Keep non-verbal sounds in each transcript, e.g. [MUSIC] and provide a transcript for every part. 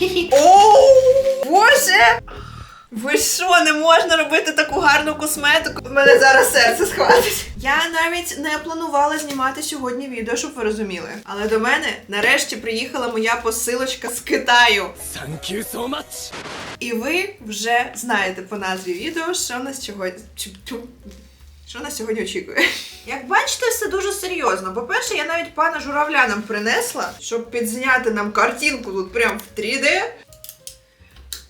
Хі-хі. Оу! Боже! Ви що, не можна робити таку гарну косметику? У мене зараз серце схватить. Я навіть не планувала знімати сьогодні відео, щоб ви розуміли. Але до мене нарешті приїхала моя посилочка з Китаю. Thank you so much! І ви вже знаєте по назві відео, що нас сьогодні. Що нас сьогодні очікує? Як бачите, все дуже серйозно. По-перше, я навіть пана журавля нам принесла, щоб підзняти нам картинку тут прям в 3D.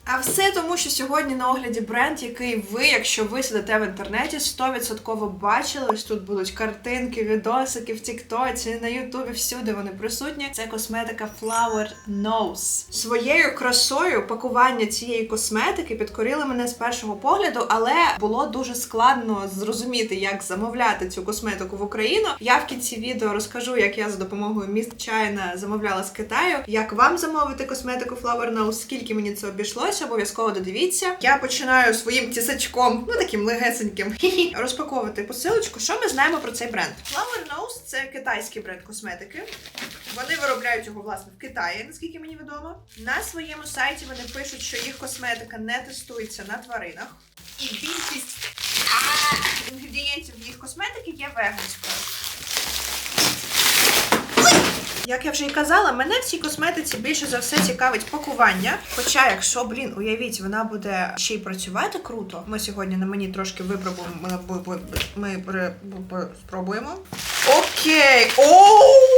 А все тому, що сьогодні на огляді бренд, який ви, якщо ви сидите в інтернеті, 100% бачили. Ось тут будуть картинки, відосики в Тіктоці, на Ютубі, всюди вони присутні. Це косметика Flower Nose. Своєю красою пакування цієї косметики підкорили мене з першого погляду, але було дуже складно зрозуміти, як замовляти цю косметику в Україну. Я в кінці відео розкажу, як я за допомогою міст China замовляла з Китаю, як вам замовити косметику Flower Nose, скільки мені це обійшлося, обов'язково додивіться. Я починаю своїм тісачком, ну таким легесеньким, розпаковувати посилочку. Що ми знаємо про цей бренд? Flower Nose – це китайський бренд косметики. Вони виробляють його власне в Китаї, наскільки мені відомо. На своєму сайті вони пишуть, що їх косметика не тестується на тваринах. І більшість інгредієнтів їх косметики є веганською. Як я вже і казала, мене в цій косметиці більше за все цікавить пакування. Хоча, якщо, блін, уявіть, вона буде ще й працювати круто. Ми сьогодні на мені трошки випробуємо. Ми, спробуємо. Окей. Оу!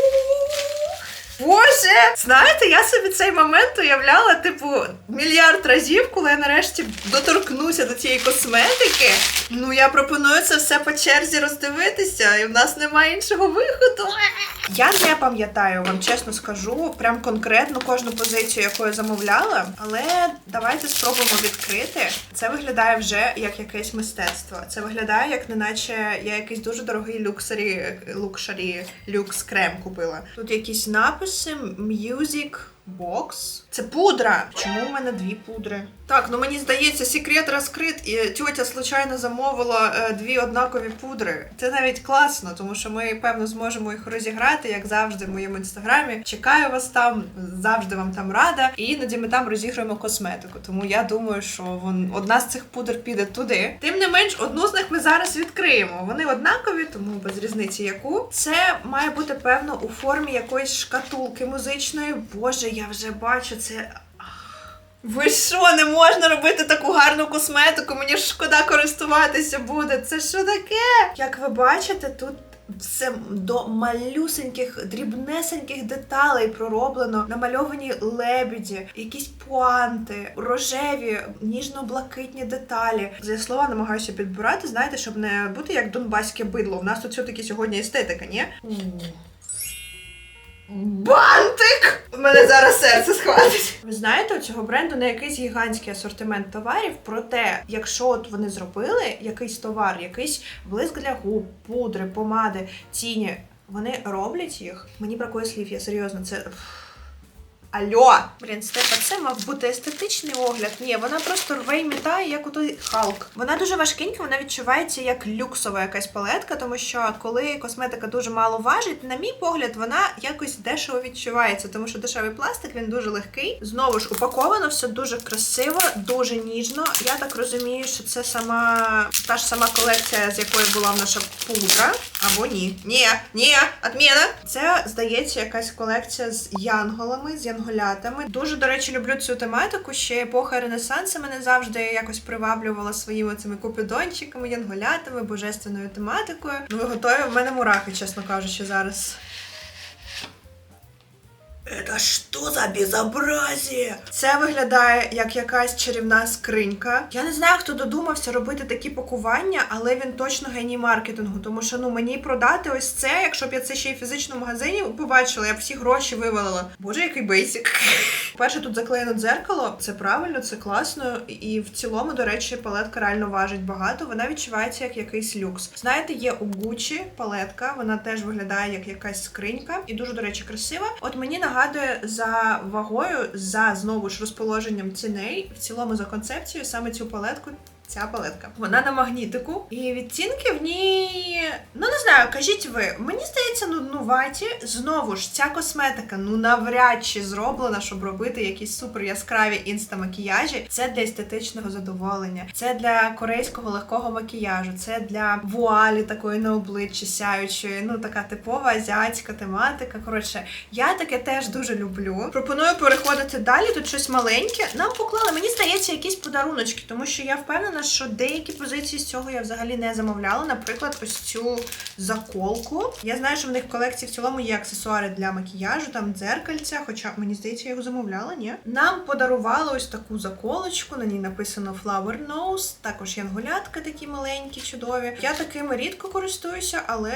Боже! Знаєте, я собі цей момент уявляла, типу, мільярд разів, коли я нарешті доторкнуся до цієї косметики. Ну, я пропоную це все по черзі роздивитися, і в нас немає іншого виходу. Я не пам'ятаю, вам чесно скажу, прям конкретно кожну позицію, яку я замовляла, але давайте спробуємо відкрити. Це виглядає вже як якесь мистецтво. Це виглядає, як неначе я якийсь дуже дорогий люксарі, лукшарі люкс крем купила. Тут якісь написи, Some a music box. Це пудра. Чому у мене дві пудри? Так, ну мені здається, секрет розкрит, і тьотя случайно замовила е, дві однакові пудри. Це навіть класно, тому що ми певно зможемо їх розіграти, як завжди, в моєму інстаграмі. Чекаю вас там, завжди вам там рада. І іноді ми там розіграємо косметику. Тому я думаю, що вон одна з цих пудр піде туди. Тим не менш, одну з них ми зараз відкриємо. Вони однакові, тому без різниці яку. Це має бути певно у формі якоїсь шкатулки музичної. Боже, я вже бачу це. Ви що, не можна робити таку гарну косметику? Мені ж шкода користуватися буде. Це що таке? Як ви бачите, тут. Все до малюсеньких, дрібнесеньких деталей пророблено, намальовані лебіді, якісь пуанти, рожеві, ніжно-блакитні деталі. Я слова намагаюся підбирати, знаєте, щоб не бути як донбаське бидло. У нас тут все-таки сьогодні естетика, ні? Бантик! Мене зараз серце схватить. Ви знаєте, у цього бренду не якийсь гігантський асортимент товарів. Проте, якщо от вони зробили якийсь товар, якийсь блиск для губ, пудри, помади, тіні, вони роблять їх. Мені бракує слів, я серйозно це. Альо! Блін, Степа, це мав бути естетичний огляд. Ні, вона просто рве і мітає, як у той Халк. Вона дуже важкенька, вона відчувається як люксова якась палетка, тому що коли косметика дуже мало важить, на мій погляд, вона якось дешево відчувається, тому що дешевий пластик він дуже легкий. Знову ж упаковано все дуже красиво, дуже ніжно. Я так розумію, що це сама та ж сама колекція, з якої була наша пудра. Або ні. Ні, ні, отміна. Це здається якась колекція з янголами, з янголятами. Дуже, до речі, люблю цю тематику. Ще епоха Ренесансу мене завжди якось приваблювала своїми цими купідончиками, янголятами, божественною тематикою. Ну, ви готові? В мене мурахи, чесно кажучи, зараз. Это що за безобразие? Це виглядає як якась чарівна скринька. Я не знаю, хто додумався робити такі пакування, але він точно геній маркетингу. Тому що ну мені продати ось це, якщо б я це ще й в фізичному магазині побачила, я б всі гроші вивалила. Боже, який бейсик. [LAUGHS] Перше, тут заклеєно дзеркало. Це правильно, це класно. І в цілому, до речі, палетка реально важить багато. Вона відчувається як якийсь люкс. Знаєте, є у Gucci палетка, вона теж виглядає як якась скринька, і дуже, до речі, красива. От мені нагадує за вагою, за знову ж розположенням ціней, в цілому за концепцією, саме цю палетку Ця палетка. Вона на магнітику, і відтінки в ній. Ну не знаю, кажіть ви. Мені здається, нуднуваті. Знову ж, ця косметика ну навряд чи зроблена, щоб робити якісь супер яскраві інстамакіяжі. Це для естетичного задоволення, це для корейського легкого макіяжу, це для вуалі такої на обличчі сяючої. Ну така типова азіатська тематика. Коротше, я таке теж дуже люблю. Пропоную переходити далі. Тут щось маленьке. Нам поклали, мені здається, якісь подаруночки, тому що я впевнена, що деякі позиції з цього я взагалі не замовляла. Наприклад, ось цю заколку. Я знаю, що в них в колекції в цілому є аксесуари для макіяжу, там дзеркальця, хоча мені здається, я його замовляла, ні? Нам подарували ось таку заколочку, на ній написано Flower Nose, також янголятка такі маленькі, чудові. Я такими рідко користуюся, але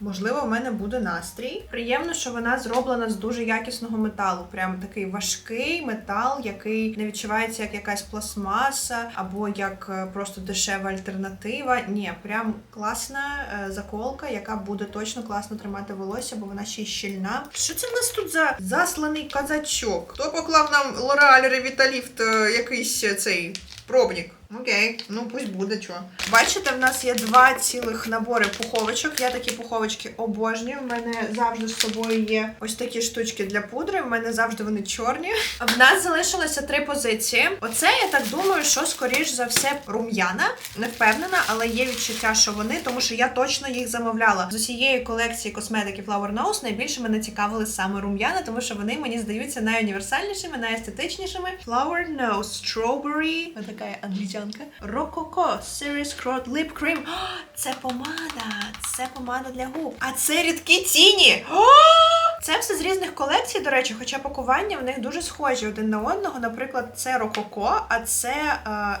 можливо в мене буде настрій. Приємно, що вона зроблена з дуже якісного металу. Прям такий важкий метал, який не відчувається як якась пластмаса або як е, просто дешева альтернатива. Ні, прям класна е, заколка, яка буде точно класно тримати волосся, бо вона ще й щільна. Що це в нас тут за засланий казачок? Хто поклав нам Лореаль Revitalift е, якийсь цей пробник? Окей, ну пусть буде чого. Бачите, в нас є два цілих набори пуховичок. Я такі пуховички обожнюю. В мене завжди з собою є ось такі штучки для пудри. В мене завжди вони чорні. В нас залишилося три позиції. Оце я так думаю, що скоріш за все рум'яна. Не впевнена, але є відчуття, що вони, тому що я точно їх замовляла. З усієї колекції косметики Flower Nose найбільше мене цікавили саме рум'яна, тому що вони мені здаються найуніверсальнішими, найестетичнішими. Flower Nose Strawberry. Ось така я англічанка. Рококо Serious Crowd Lip Cream. О, [GASPS] це помада. Це помада для губ. А це рідкі тіні. О! [GASPS] Це все з різних колекцій, до речі, хоча пакування в них дуже схожі один на одного. Наприклад, це Рококо, а це. Е...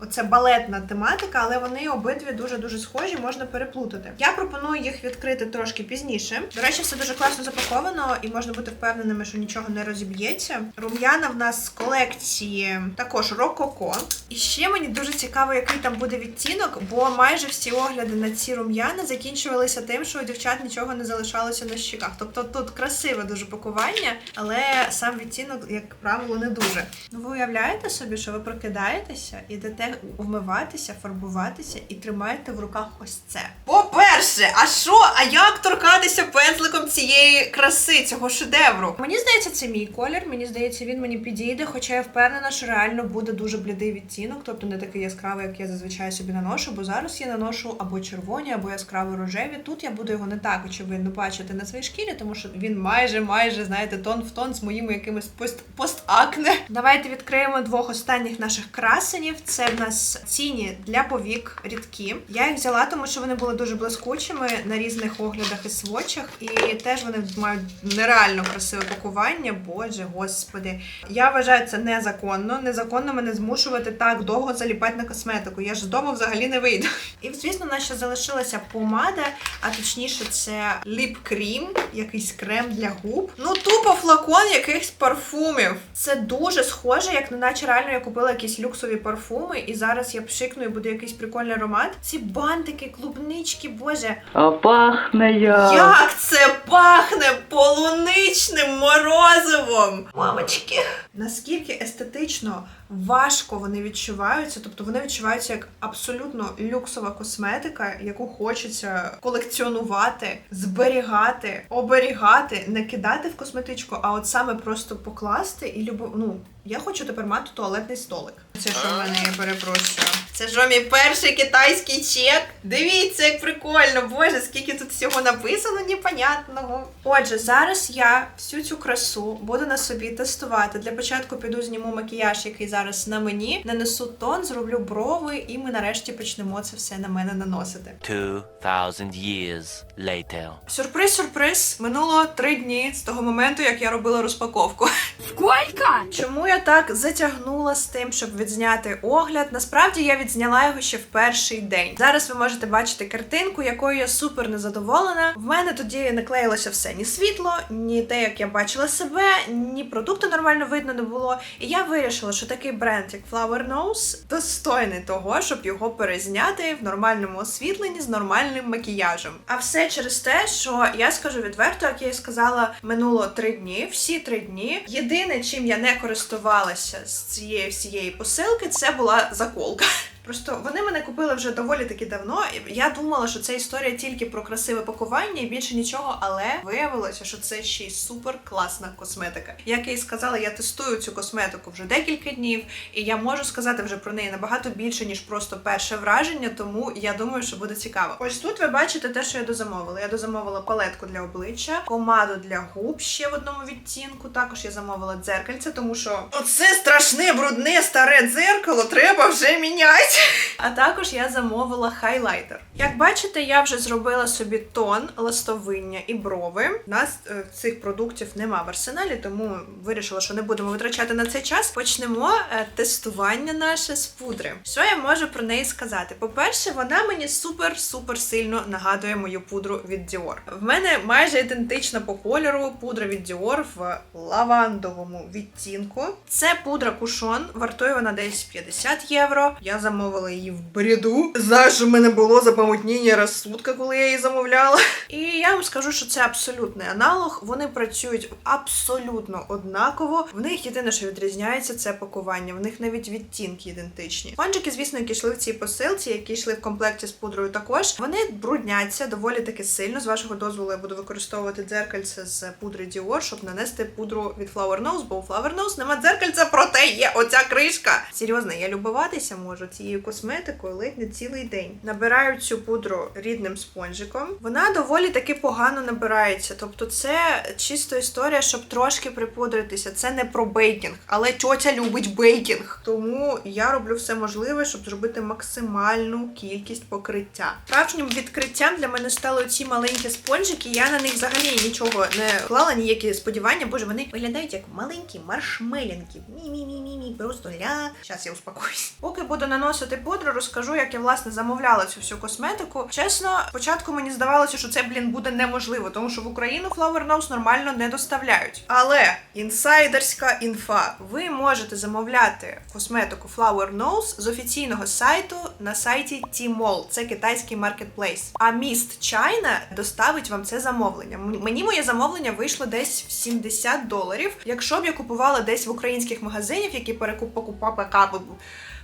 Оце балетна тематика, але вони обидві дуже-дуже схожі, можна переплутати. Я пропоную їх відкрити трошки пізніше. До речі, все дуже класно запаковано і можна бути впевненими, що нічого не розіб'ється. Рум'яна в нас з колекції також Рококо. І ще мені дуже цікаво, який там буде відтінок, бо майже всі огляди на ці рум'яна закінчувалися тим, що у дівчат нічого не залишалося на щіках. Тобто тут красиве дуже пакування, але сам відтінок, як правило, не дуже. Ну ви уявляєте собі, що ви прокидаєтеся, ідете вмиватися, фарбуватися і тримаєте в руках ось це. По-перше, а що? А як торкатися пензликом цієї краси, цього шедевру? Мені здається, це мій колір. Мені здається, він мені підійде, хоча я впевнена, що реально буде дуже блідий відтінок, тобто не такий яскравий, як я зазвичай собі наношу, бо зараз я наношу або червоні, або яскраво рожеві. Тут я буду його не так очевидно бачити на своїй шкірі, тому що він майже, майже, знаєте, тон в тон з моїми якимись пост постакне. Давайте відкриємо двох останніх наших красенів. Це в нас ціні для повік рідкі. Я їх взяла, тому що вони були дуже блискучими на різних оглядах і свочах, і теж вони мають нереально красиве пакування. Боже, господи. Я вважаю це незаконно. Незаконно мене змушувати так довго заліпати на косметику. Я ж вдома взагалі не вийду. І звісно, в нас ще залишилася помада, а точніше, це ліп-крім, якийсь крем для губ. Ну, тупо флакон якихось парфумів. Це дуже схоже, як наче реально я купила якісь люксові парфуми, і зараз я пшикну і буде якийсь прикольний аромат. Ці бантики, клубнички, боже. А пахне як. Як це пахне полуничним морозивом! Мамочки! Наскільки естетично важко вони відчуваються, тобто вони відчуваються як абсолютно люксова косметика, яку хочеться колекціонувати, зберігати, оберігати, не кидати в косметичку, а от саме просто покласти і любов. Ну, я хочу тепер мати туалетний столик. Це що в мене, я перепрошую. Це ж мій перший китайський чек. Дивіться, як прикольно. Боже, скільки тут всього написано, непонятного. Отже, зараз я всю цю красу буду на собі тестувати. Для початку піду зніму макіяж, який зараз на мені, нанесу тон, зроблю брови, і ми нарешті почнемо це все на мене наносити. 2,000 years later. Сюрприз, сюрприз. Минуло три дні з того моменту, як я робила розпаковку. Сколько? Чому я так затягнула з тим, щоб відзняти огляд? Насправді я відзняла його ще в перший день. Зараз ви можете бачити картинку, якою я супер незадоволена. В мене тоді не клеїлося все ні світло, ні те, як я бачила себе, ні продукти нормально видно не було. І я вирішила, що такий бренд, як Flower Nose, достойний того, щоб його перезняти в нормальному освітленні з нормальним макіяжем. А все через те, що я скажу відверто, як я і сказала, минуло три дні, всі три дні. Єдине, чим я не користувалася з цієї всієї посилки це була заколка. Просто вони мене купили вже доволі таки давно. Я думала, що це історія тільки про красиве пакування і більше нічого, але виявилося, що це ще й супер класна косметика. Як я і сказала, я тестую цю косметику вже декілька днів, і я можу сказати вже про неї набагато більше, ніж просто перше враження, тому я думаю, що буде цікаво. Ось тут ви бачите те, що я дозамовила. Я дозамовила палетку для обличчя, помаду для губ ще в одному відтінку. Також я замовила дзеркальце, тому що оце страшне, брудне, старе дзеркало треба вже міняти. [LAUGHS] А також я замовила хайлайтер. Як бачите, я вже зробила собі тон, ластовиння і брови. У нас е, цих продуктів нема в арсеналі, тому вирішила, що не будемо витрачати на цей час. Почнемо е, тестування наше з пудри. Що я можу про неї сказати? По-перше, вона мені супер-супер сильно нагадує мою пудру від Dior. В мене майже ідентична по кольору пудра від Dior в лавандовому відтінку. Це пудра кушон, вартує вона десь 50 євро. Я замовила її в бреду. Знаєш, що в мене було запамутніння розсудка, коли я її замовляла. І я вам скажу, що це абсолютний аналог. Вони працюють абсолютно однаково. В них єдине, що відрізняється, це пакування. В них навіть відтінки ідентичні. Панчики, звісно, які йшли в цій посилці, які йшли в комплекті з пудрою, також вони брудняться доволі таки сильно. З вашого дозволу я буду використовувати дзеркальце з пудри Dior, щоб нанести пудру від Flower Nose, бо у Flower Nose нема дзеркальця, проте є оця кришка. Серйозно, я любуватися можу цією косметикою ледь не цілий день. Набираю цю пудру рідним спонжиком. Вона доволі таки погано набирається. Тобто, це чисто історія, щоб трошки припудритися. Це не про бейкінг, але тьотя любить бейкінг. Тому я роблю все можливе, щоб зробити максимальну кількість покриття. Справжнім відкриттям для мене стали ці маленькі спонжики. Я на них взагалі нічого не клала, ніякі сподівання. Боже, вони виглядають як маленькі маршмелінки. Мі-мі-мі-мі-мі, просто ля. Зараз я успокоюсь. Поки буду наносити пудру, розкажу, як я власне замовляла цю всю косметику. Чесно, спочатку мені здавалося, що це, блін, буде неможливо, тому що в Україну Flower Nose нормально не доставляють. Але інсайдерська інфа. Ви можете замовляти косметику Flower Nose з офіційного сайту на сайті Tmall. Це китайський маркетплейс. А міст China доставить вам це замовлення. Мені моє замовлення вийшло десь в 70 доларів. Якщо б я купувала десь в українських магазинів, які перекуп покупа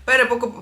перепокуп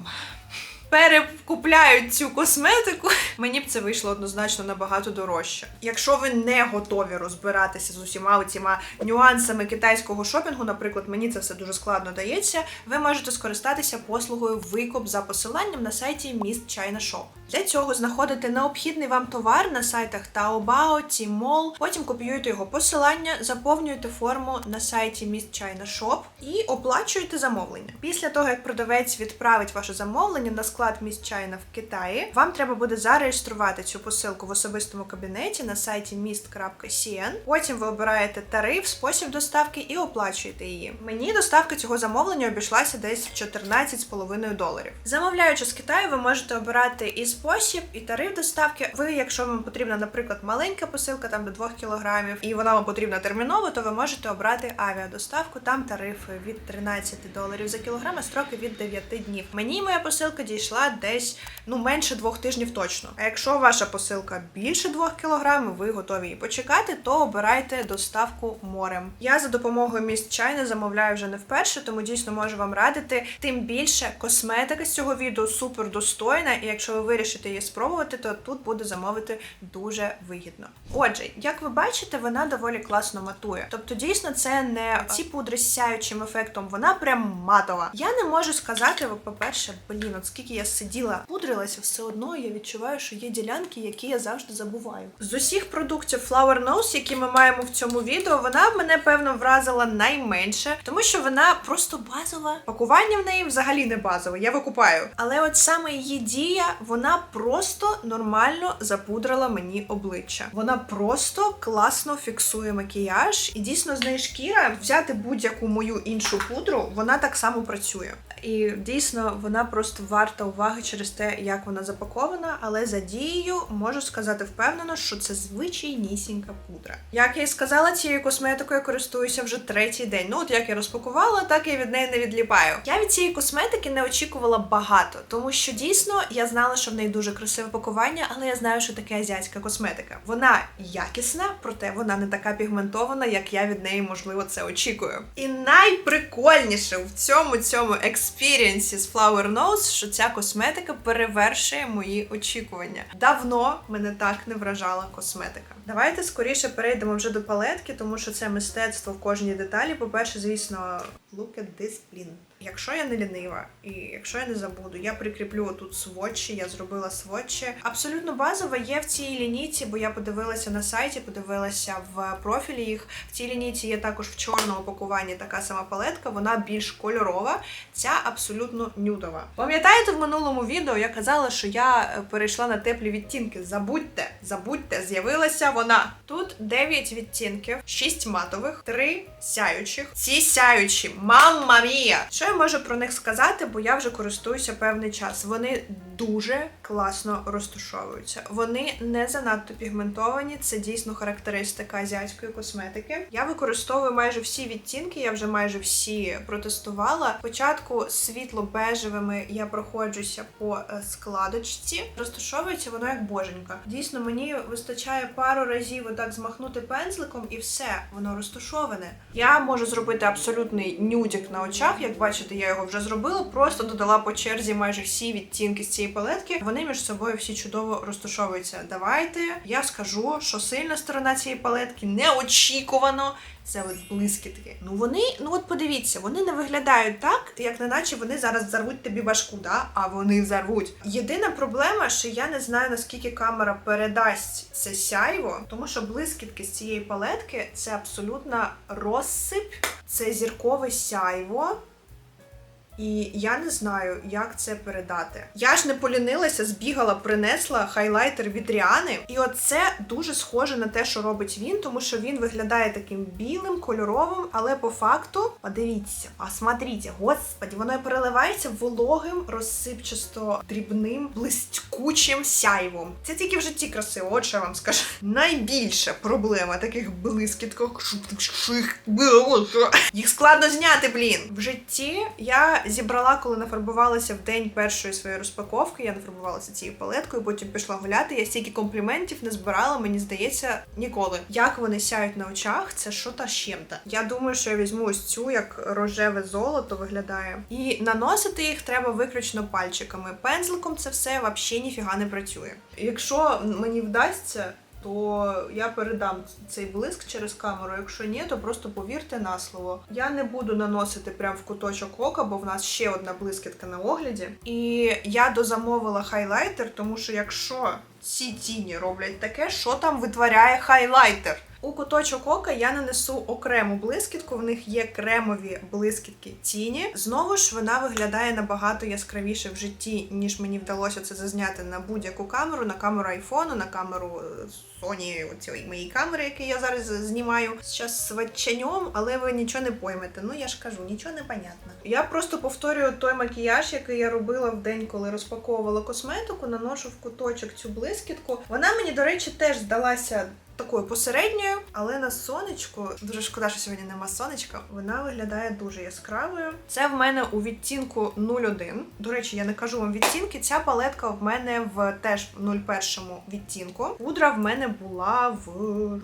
перекупляють цю косметику, мені б це вийшло однозначно набагато дорожче. Якщо ви не готові розбиратися з усіма цими нюансами китайського шопінгу, наприклад, мені це все дуже складно дається, ви можете скористатися послугою викуп за посиланням на сайті Міст China Shop. Для цього знаходите необхідний вам товар на сайтах Taobao, Tmall, потім копіюєте його посилання, заповнюєте форму на сайті Міст China Shop і оплачуєте замовлення. Після того, як продавець відправить ваше замовлення на склад Міст China в Китаї, вам треба буде зареєструвати цю посилку в особистому кабінеті на сайті mist.cn. Потім ви обираєте тариф, спосіб доставки і оплачуєте її. Мені доставка цього замовлення обійшлася десь в 14,5 доларів. Замовляючи з Китаю, ви можете обирати і спосіб, і тариф доставки. Ви, якщо вам потрібна, наприклад, маленька посилка там до 2 кілограмів, і вона вам потрібна терміново, то ви можете обрати авіадоставку. Там тарифи від 13 доларів за кілограм, а строки від 9 днів. Мені моя посилка дійшла десь ну менше двох тижнів точно. А якщо ваша посилка більше 2 кілограмів, ви готові її почекати, то обирайте доставку морем. Я за допомогою міст Чайна замовляю вже не вперше, тому дійсно можу вам радити. Тим більше косметика з цього відео супер достойна, і якщо ви вирішите її спробувати, то тут буде замовити дуже вигідно. Отже, як ви бачите, вона доволі класно матує. Тобто, дійсно, це не ці пудри з сяючим ефектом, вона прям матова. Я не можу сказати, по-перше, блін, от скільки я сиділа, пудрилася, все одно я відчуваю, що є ділянки, які я завжди забуваю. З усіх продуктів Flower Nose, які ми маємо в цьому відео, вона мене певно вразила найменше, тому що вона просто базова. Пакування в неї взагалі не базове, я викупаю. Але от саме її дія, вона просто нормально запудрила мені обличчя. Вона просто класно фіксує макіяж, і дійсно з неї шкіра взяти будь-яку мою іншу пудру, вона так само працює. І дійсно вона просто варта уваги через те, як вона запакована, але за дією можу сказати впевнено, що це звичайнісінька пудра. Як я і сказала, цією косметикою я користуюся вже третій день. Ну от як я розпакувала, так і від неї не відліпаю. Я від цієї косметики не очікувала багато, тому що дійсно я знала, що в неї неї дуже красиве пакування, але я знаю, що таке азіатська косметика. Вона якісна, проте вона не така пігментована, як я від неї, можливо, це очікую. І найприкольніше в цьому цьому експірієнсі з Flower Nose, що ця косметика перевершує мої очікування. Давно мене так не вражала косметика. Давайте скоріше перейдемо вже до палетки, тому що це мистецтво в кожній деталі. По-перше, звісно, look at this, блін. Якщо я не лінива, і якщо я не забуду, я прикріплю тут сводчі, я зробила сводчі. Абсолютно базова є в цій лінійці, бо я подивилася на сайті, подивилася в профілі їх. В цій лінійці є також в чорному пакуванні така сама палетка, вона більш кольорова, ця абсолютно нюдова. Пам'ятаєте, в минулому відео я казала, що я е, перейшла на теплі відтінки. Забудьте, забудьте, з'явилася вона. Тут 9 відтінків, 6 матових, 3 сяючих. Ці сяючі, мамма мія! Що я можу про них сказати, бо я вже користуюся певний час. Вони дуже класно розташовуються. Вони не занадто пігментовані. Це дійсно характеристика азіатської косметики. Я використовую майже всі відтінки, я вже майже всі протестувала. Спочатку світло-бежевими я проходжуся по е, складочці. Розташовується воно як боженька. Дійсно, мені вистачає пару разів отак змахнути пензликом, і все, воно розташоване. Я можу зробити абсолютний нюдік на очах. Як бачите, я його вже зробила. Просто додала по черзі майже всі відтінки з цієї палетки. Вони між собою всі чудово розташовуються. Давайте я скажу, що сильна сторона цієї палетки неочікувано. Це от блискітки. Ну вони, ну от подивіться, вони не виглядають так, як неначе вони зараз зарвуть тобі башку, да? а вони зарвуть. Єдина проблема, що я не знаю наскільки камера передасть це сяйво, тому що блискітки з цієї палетки це абсолютна розсип, це зіркове сяйво. І я не знаю, як це передати. Я ж не полінилася, збігала, принесла хайлайтер від Ріани. І оце дуже схоже на те, що робить він, тому що він виглядає таким білим, кольоровим, але по факту, подивіться, а смотрите, господі, воно переливається вологим, розсипчасто дрібним, блискучим сяйвом. Це тільки в житті красиво, от я вам скажу. Найбільша проблема таких блискітках, їх складно зняти, блін. В житті я зібрала, коли нафарбувалася в день першої своєї розпаковки. Я нафарбувалася цією палеткою, потім пішла гуляти. Я стільки компліментів не збирала, мені здається, ніколи. Як вони сяють на очах, це що та з чим-то. Я думаю, що я візьму ось цю, як рожеве золото виглядає. І наносити їх треба виключно пальчиками. Пензликом це все взагалі ніфіга не працює. Якщо мені вдасться. То я передам цей блиск через камеру. Якщо ні, то просто повірте на слово. Я не буду наносити прямо в куточок ока, бо в нас ще одна блискітка на огляді. І я дозамовила хайлайтер, тому що якщо ці тіні роблять таке, що там витворяє хайлайтер? У куточок ока я нанесу окрему блискітку. В них є кремові блискітки тіні. Знову ж вона виглядає набагато яскравіше в житті, ніж мені вдалося це зазняти на будь-яку камеру, на камеру айфону, на камеру е, Sony, цієї моєї камери, яку я зараз знімаю. Зараз свачаньом, але ви нічого не поймете. Ну я ж кажу, нічого не понятно. Я просто повторюю той макіяж, який я робила в день, коли розпаковувала косметику, наношу в куточок цю блискітку. Вона мені, до речі, теж здалася такою посередньою, але на сонечку дуже шкода, що сьогодні нема сонечка. Вона виглядає дуже яскравою. Це в мене у відтінку 01. До речі, я не кажу вам відтінки. Ця палетка в мене в теж 01 відтінку. Пудра в мене була в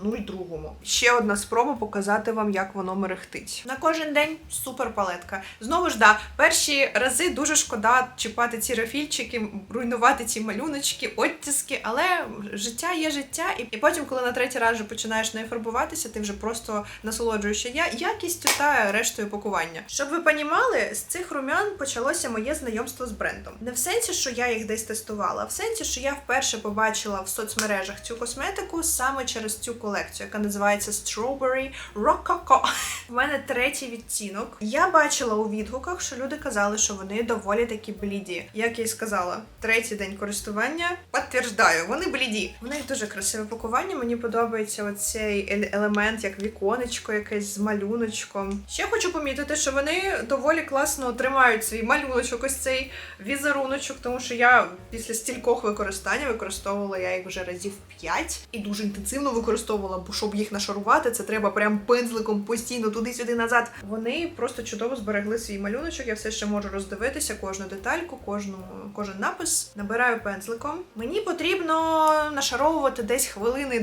02. Ще одна спроба показати вам, як воно мерехтить. На кожен день супер палетка. Знову ж да, перші рази дуже шкода чіпати ці рафільчики, руйнувати ці малюночки, оттиски, але життя є життя, і потім, коли на третій раз вже починаєш нею фарбуватися, ти вже просто насолоджуєшся я якістю та рештою пакування. Щоб ви понімали, з цих румян почалося моє знайомство з брендом. Не в сенсі, що я їх десь тестувала, а в сенсі, що я вперше побачила в соцмережах цю косметику саме через цю колекцію, яка називається Strawberry Rococo. [LAUGHS] В мене третій відтінок. Я бачила у відгуках, що люди казали, що вони доволі такі бліді. Як я й сказала, третій день користування підтверждаю, вони бліді. В них дуже красиве пакування, мені подобається оцей ел- елемент, як віконечко, якесь з малюночком. Ще хочу помітити, що вони доволі класно тримають свій малюночок, ось цей візеруночок, тому що я після стількох використання використовувала я їх вже разів 5 і дуже інтенсивно використовувала, бо щоб їх нашарувати, це треба прям пензликом постійно туди-сюди назад. Вони просто чудово зберегли свій малюночок. Я все ще можу роздивитися кожну детальку, кожну кожен напис. Набираю пензликом. Мені потрібно нашаровувати десь хвилини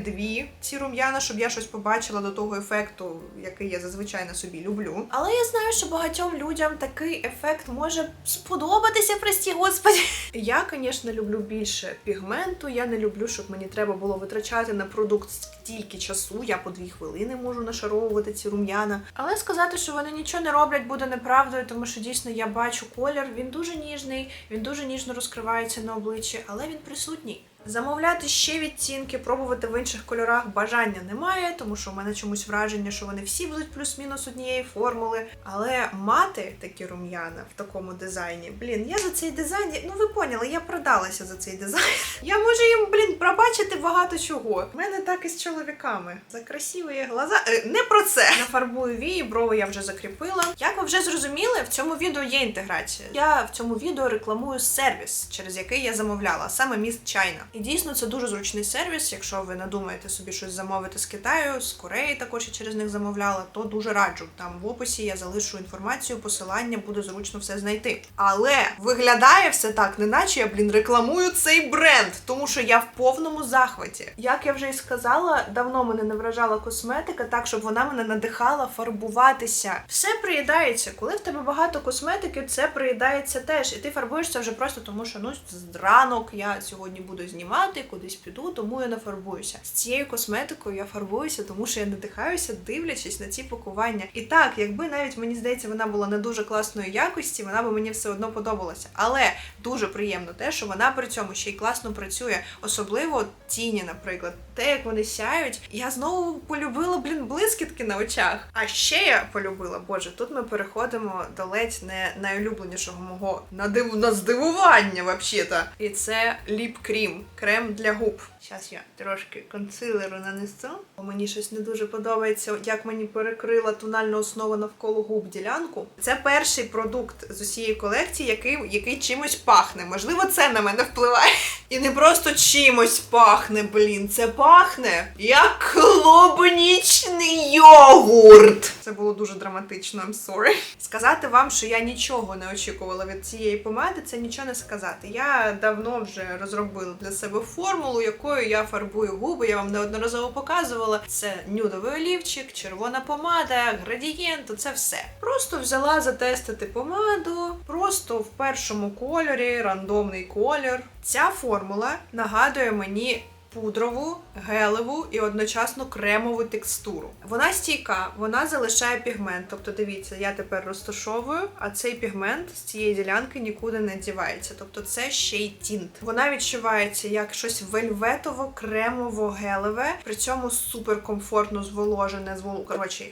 ці рум'яна, щоб я щось побачила до того ефекту, який я зазвичай на собі люблю. Але я знаю, що багатьом людям такий ефект може сподобатися, прості господі. Я, звісно, люблю більше пігменту. Я не люблю, щоб мені треба було витрачати на продукт стільки часу. Я по дві хвилини можу нашаровувати ці рум'яна. Але сказати, що вони нічого не роблять, буде неправдою, тому що дійсно я бачу колір. Він дуже ніжний, він дуже ніжно розкривається на обличчі, але він присутній. Замовляти ще відтінки, пробувати в інших кольорах бажання немає, тому що в мене чомусь враження, що вони всі будуть плюс-мінус однієї формули. Але мати такі рум'яна в такому дизайні, блін, я за цей дизайн, ну ви поняли, я продалася за цей дизайн. [LAUGHS] Я можу їм, блін, пробачити багато чого. У мене так і з чоловіками. За красиві глаза. Е, не про це. Нафарбую вії, брови я вже закріпила. Як ви вже зрозуміли, в цьому відео є інтеграція. Я в цьому відео рекламую сервіс, через який я замовляла, саме міст Чайна. І дійсно це дуже зручний сервіс. Якщо ви надумаєте собі щось замовити з Китаю, з Кореї також я через них замовляла, то дуже раджу. Там в описі я залишу інформацію, посилання, буде зручно все знайти. Але виглядає все так, неначе я, блін, рекламую цей бренд, тому що я в повному захваті. Як я вже і сказала, давно мене не вражала косметика, так щоб вона мене надихала фарбуватися. Все приїдається. Коли в тебе багато косметики, це приїдається теж. І ти фарбуєшся вже просто тому, що ну з ранок я сьогодні буду знімати, кудись піду, тому я не фарбуюся. З цією косметикою я фарбуюся, тому що я надихаюся, дивлячись на ці пакування. І так, якби навіть мені здається, вона була не дуже класної якості, вона би мені все одно подобалася. Але дуже приємно те, що вона при цьому ще й класно працює, особливо тіні, наприклад, те, як вони сяють. Я знову полюбила, блін, блискітки на очах. А ще я полюбила, боже, тут ми переходимо до ледь не найулюбленішого мого надив... на здивування, взагалі-то. І це ліп крім, крем для губ. Зараз я трошки консилеру нанесу, мені щось не дуже подобається, як мені перекрила тональна основа навколо губ ділянку. Це перший продукт з усієї колекції, який, який чимось пахне. Можливо, це на мене впливає. І не просто чимось пахне, блін, це пахне як клубнічний йогурт. Це було дуже драматично, I'm sorry. Сказати вам, що я нічого не очікувала від цієї помади, це нічого не сказати. Я давно вже розробила для себе формулу, якою я фарбую губи. Я вам неодноразово показувала. Це нюдовий олівчик, червона помада, градієнт, це все. Просто взяла затестити помаду, просто в першому кольорі, рандомний колір. Ця формула нагадує мені пудрову, гелеву і одночасно кремову текстуру. Вона стійка, вона залишає пігмент. Тобто, дивіться, я тепер розташовую, а цей пігмент з цієї ділянки нікуди не дівається. Тобто, це ще й тінт. Вона відчувається як щось вельветово-кремово-гелеве, при цьому суперкомфортно зволожене, звол... коротше,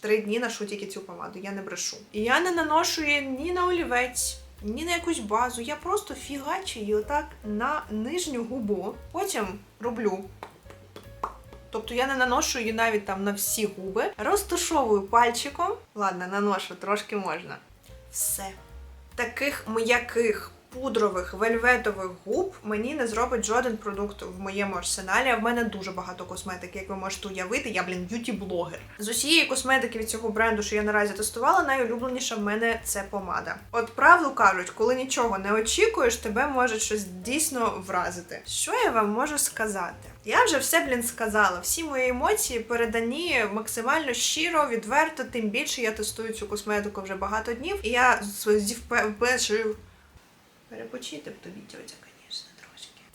Три дні ношу тільки цю помаду, я не брешу. І я не наношу її ні на олівець, ні на якусь базу. Я просто фігачу її отак на нижню губу. Потім роблю. Тобто я не наношу її навіть там на всі губи. Розташовую пальчиком. Ладно, наношу, трошки можна. Все. Таких м'яких пудрових вельветових губ мені не зробить жоден продукт в моєму арсеналі. А в мене дуже багато косметики, як ви можете уявити. Я, блін, б'юті-блогер. З усієї косметики від цього бренду, що я наразі тестувала, найулюбленіша в мене це помада. От правду кажуть, коли нічого не очікуєш, тебе може щось дійсно вразити. Що я вам можу сказати? Я вже все, блін, сказала. Всі мої емоції передані максимально щиро, відверто, тим більше я тестую цю косметику вже багато днів. І я зі впе- впе- Перепочити б тобі, тьотя, звісно, трошки.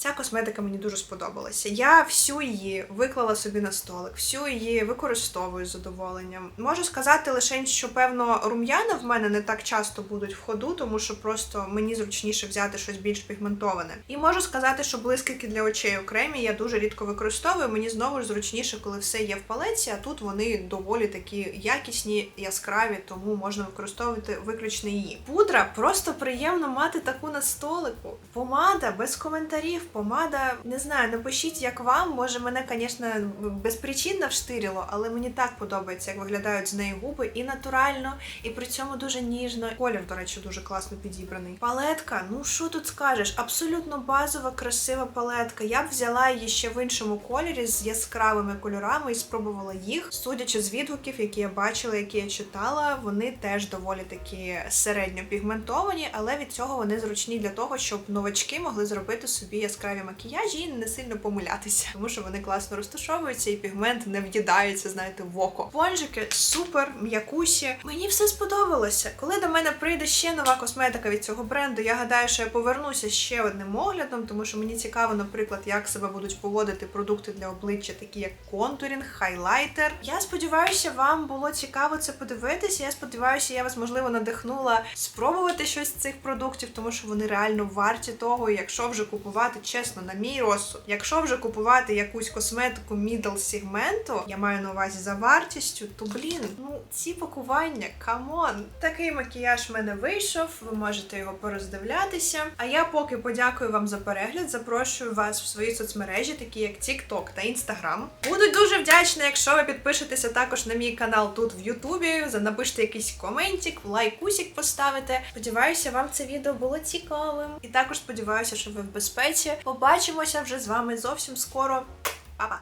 Ця косметика мені дуже сподобалася. Я всю її виклала собі на столик, всю її використовую з задоволенням. Можу сказати лише, що певно рум'яна в мене не так часто будуть в ходу, тому що просто мені зручніше взяти щось більш пігментоване. І можу сказати, що блискітки для очей окремі я дуже рідко використовую. Мені знову ж зручніше, коли все є в палеці, а тут вони доволі такі якісні, яскраві, тому можна використовувати виключно її. Пудра просто приємно мати таку на столику. Помада без коментарів, помада. Не знаю, напишіть, як вам. Може, мене, звісно, безпричинно вштирило, але мені так подобається, як виглядають з неї губи і натурально, і при цьому дуже ніжно. Колір, до речі, дуже класно підібраний. Палетка, ну що тут скажеш? Абсолютно базова, красива палетка. Я б взяла її ще в іншому кольорі з яскравими кольорами і спробувала їх. Судячи з відгуків, які я бачила, які я читала, вони теж доволі такі середньо пігментовані, але від цього вони зручні для того, щоб новачки могли зробити собі яскраві макіяжі і не сильно помилятися, тому що вони класно розташовуються і пігмент не в'їдається, знаєте, в око. Понжики супер, м'якусі. Мені все сподобалося. Коли до мене прийде ще нова косметика від цього бренду, я гадаю, що я повернуся ще одним оглядом, тому що мені цікаво, наприклад, як себе будуть поводити продукти для обличчя, такі як контурінг, хайлайтер. Я сподіваюся, вам було цікаво це подивитися. Я сподіваюся, я вас можливо надихнула спробувати щось з цих продуктів, тому що вони реально варті того. Якщо вже купувати, чесно, на мій розсуд, якщо вже купувати якусь косметику middle сегменту, я маю на увазі за вартістю, то блін, ну ці пакування, камон. Такий макіяж в мене вийшов. Ви можете його пороздивлятися. А я поки подякую вам за перегляд. Запрошую вас в свої соцмережі, такі як TikTok та Instagram. Буду дуже вдячна, якщо ви підпишетеся також на мій канал тут в Ютубі. Напишете якийсь коментик, лайкусик поставите. Сподіваюся, вам це відео було цікавим. І також сподіваюся, що ви в безпеці. Побачимося вже з вами зовсім скоро. Па-па!